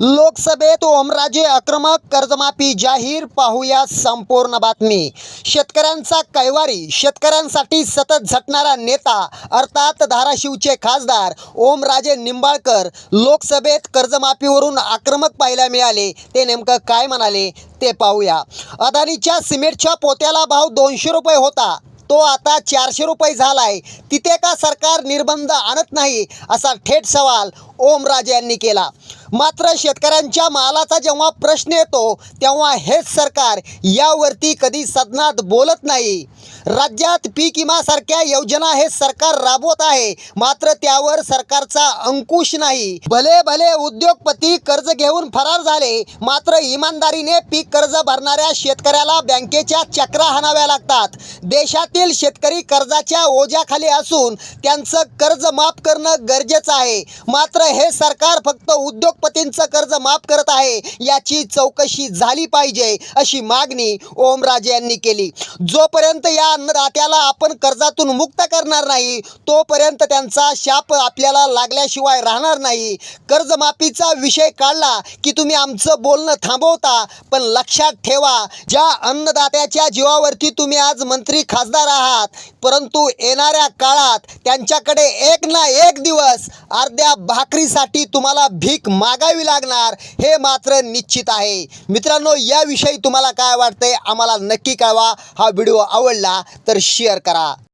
लोकसभेत ओमराजे आक्रमक कर्जमाफी जाहीर पाहूया संपूर्ण बातमी. शेतकऱ्यांचा कैवारी शेतकऱ्यांसाठी सतत झटणारा नेता अर्थात धाराशिवचे खासदार ओमराजे निंबाळकर लोकसभेत कर्जमाफीवरून आक्रमक पाहायला मिळाले. ते नेमकं काय म्हणाले ते पाहूया. अदानीच्या सिमेंटच्या पोत्याला भाव दोनशे रुपये होता. तो आता चारशे रुपये झालाय. तिथे का सरकार निर्बंध आणत नाही? असा थेट सवाल ओमराजे यांनी केला. मात्र शेतकऱ्यांच्या मालाचा जेव्हा प्रश्न येतो तेव्हा हेच सरकार यावरती कधी सदनात बोलत नाही. राज्यात पीक विमासारख्या योजना हे सरकार राबवत आहे. मात्र त्यावर सरकारचा अंकुश नाही. भले भले उद्योगपती कर्ज घेऊन फरार झाले मात्र इमानदारीने पीक कर्ज भरणाऱ्या शेतकऱ्याला बँकेच्या चक्रा हाणाव्या लागतात. देशातील शेतकरी कर्जाच्या ओझ्याखाली असून त्यांचं कर्ज माफ करणं गरजेचं आहे. मात्र हे सरकार फक्त उद्योगपतींचं कर्ज माफ करत आहे याची चौकशी झाली पाहिजे अशी मागणी ओमराजे यांनी केली. जोपर्यंत या अन्नदात्याला आपण कर्जातून मुक्त करणार नाही तोपर्यंत त्यांचा शाप आपल्याला लागल्याशिवाय राहणार नाही. कर्जमाफीचा विषय काढला की तुम्ही आमचं बोलणं थांबवता पण लक्षात ठेवा ज्या अन्नदात्याच्या जीवावरती तुम्ही आज मंत्री खासदार आहात परंतु येणाऱ्या काळात त्यांच्याकडे एक ना एक दिवस अर्ध्या भाकरीसाठी तुम्हाला भीक मागावी लागणार हे मात्र निश्चित आहे. मित्रांनो याविषयी तुम्हाला काय वाटतंय आम्हाला नक्की कळवा. हा व्हिडिओ आवडला तर शेअर करा.